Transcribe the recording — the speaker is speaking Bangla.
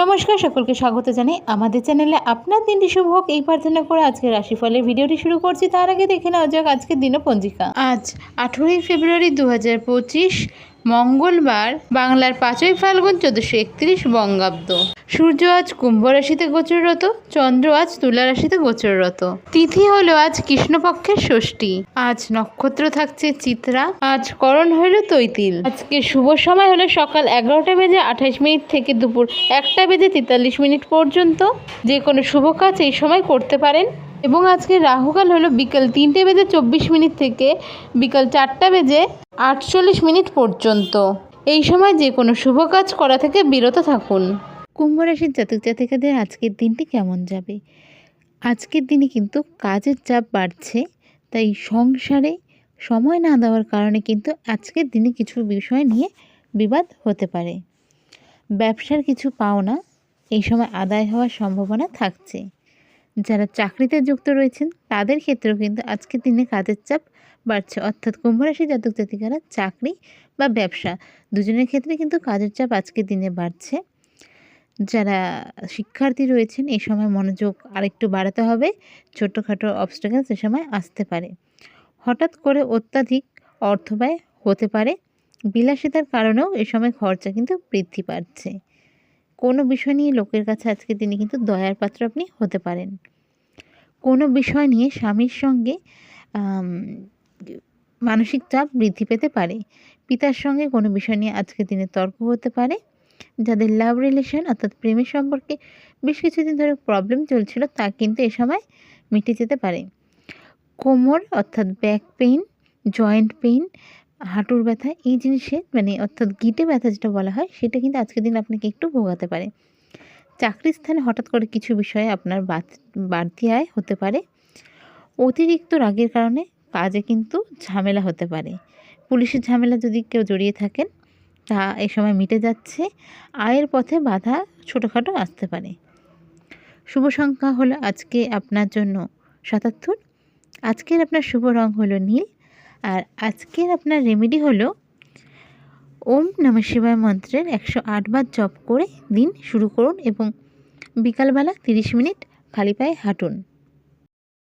নমস্কার, সকলকে স্বাগত জানাই আমাদের চ্যানেলে। আপনার দিনটি শুভ হোক, এই প্রার্থনা করে আজকে রাশিফলের ভিডিওটি শুরু করছি। তার আগে দেখে নেওয়া যাক আজকের দিনপঞ্জিকা। আজ আঠেরোই ফেব্রুয়ারি দু হাজার পঁচিশ মঙ্গলবার বাংলার পাঁচই ফাল্গুন চোদ্দোশো একত্রিশ বঙ্গাব্দ। সূর্য আজ কুম্ভ রাশিতে গোচররত চন্দ্র আজ তুলা রাশিতে গোচররত তিথি হলো আজ কৃষ্ণপক্ষের ষষ্ঠী। আজ নক্ষত্র থাকছে চিত্রা, আজ করণ হলো তৈতিল। আজকে শুভ সময় হলো সকাল এগারোটা বেজে আঠাশ মিনিট থেকে দুপুর একটা বেজে তেতাল্লিশ মিনিট পর্যন্ত। যে কোনো শুভ কাজ এই সময় করতে পারেন। এবং আজকে রাহুকাল হলো বিকাল তিনটে বেজে চব্বিশ মিনিট থেকে বিকাল চারটা বেজে আটচল্লিশ মিনিট পর্যন্ত। এই সময় যে কোনো শুভ কাজ করা থেকে বিরত থাকুন। কুম্ভ রাশির জাতক জাতিকাদের আজকের দিনটি কেমন যাবে? আজকের দিনে কিন্তু কাজের চাপ বাড়ছে, তাই সংসারে সময় না দেওয়ার কারণে কিন্তু আজকের দিনে কিছু বিষয় নিয়ে বিবাদ হতে পারে। ব্যবসার কিছু পাওনা এই সময় আদায় হওয়ার সম্ভাবনা থাকছে। যারা চাকরিতে যুক্ত রয়েছেন, তাদের ক্ষেত্রেও কিন্তু আজকের দিনে কাজের চাপ বাড়ছে। অর্থাৎ কুম্ভ রাশি জাতক জাতিকারা চাকরি বা ব্যবসা দুজনের ক্ষেত্রে কিন্তু কাজের চাপ আজকের দিনে বাড়ছে। যারা শিক্ষার্থী রয়েছেন এই সময় মনোযোগ আরেকটু বাড়াতে হবে। ছোটোখাটো অবস্টাকেলস এ সময় আসতে পারে। হঠাৎ করে অত্যাধিক অর্থ ব্যয় হতে পারে। বিলাসিতার কারণেও এ সময় খরচা কিন্তু বৃদ্ধি পাচ্ছে। কোনো বিষয় নিয়ে লোকের কাছে আজকে দিনে কিন্তু দয়ার পাত্র আপনি হতে পারেন। কোনো বিষয় নিয়ে স্বামীর সঙ্গে মানসিক চাপ বৃদ্ধি পেতে পারে। পিতার সঙ্গে কোনো বিষয় নিয়ে আজকের দিনে তর্ক হতে পারে, যাদের লাভ রিলেশন অর্থাৎ প্রেমের সম্পর্কে বেশ কিছুদিন ধরে প্রবলেম চলছিল, তা কিন্তু এ সময় মিটে যেতে পারে। কোমর অর্থাৎ ব্যাক পেইন জয়েন্ট পেইন হাঁটুর ব্যথা, এই জিনিসে মানে অর্থাৎ গিটে ব্যথা যেটা বলা হয়, সেটা কিন্তু আজকের দিন আপনাকে একটু ভোগাতে পারে। চাকরির স্থানে হঠাৎ করে কিছু বিষয়ে আপনার বাড়তি আয় হতে পারে। অতিরিক্ত রাগের কারণে কাজে কিন্তু ঝামেলা হতে পারে। পুলিশের ঝামেলা যদি কেউ জড়িয়ে থাকেন, তা এই সময় মিটে যাচ্ছে, আয়ের পথে বাধা ছোটোখাটো আসতে পারে। শুভ সংখ্যা হলো আজকে আপনার জন্য সাতাত্তর। আজকের আপনার শুভ রং হলো নীল। আর আজকের আপনার রেমেডি হলো ওম নম শিবায় মন্ত্রের একশো আটবার জপ করে দিন শুরু করুন এবং বিকালবেলা তিরিশ মিনিট খালি পায়ে হাঁটুন।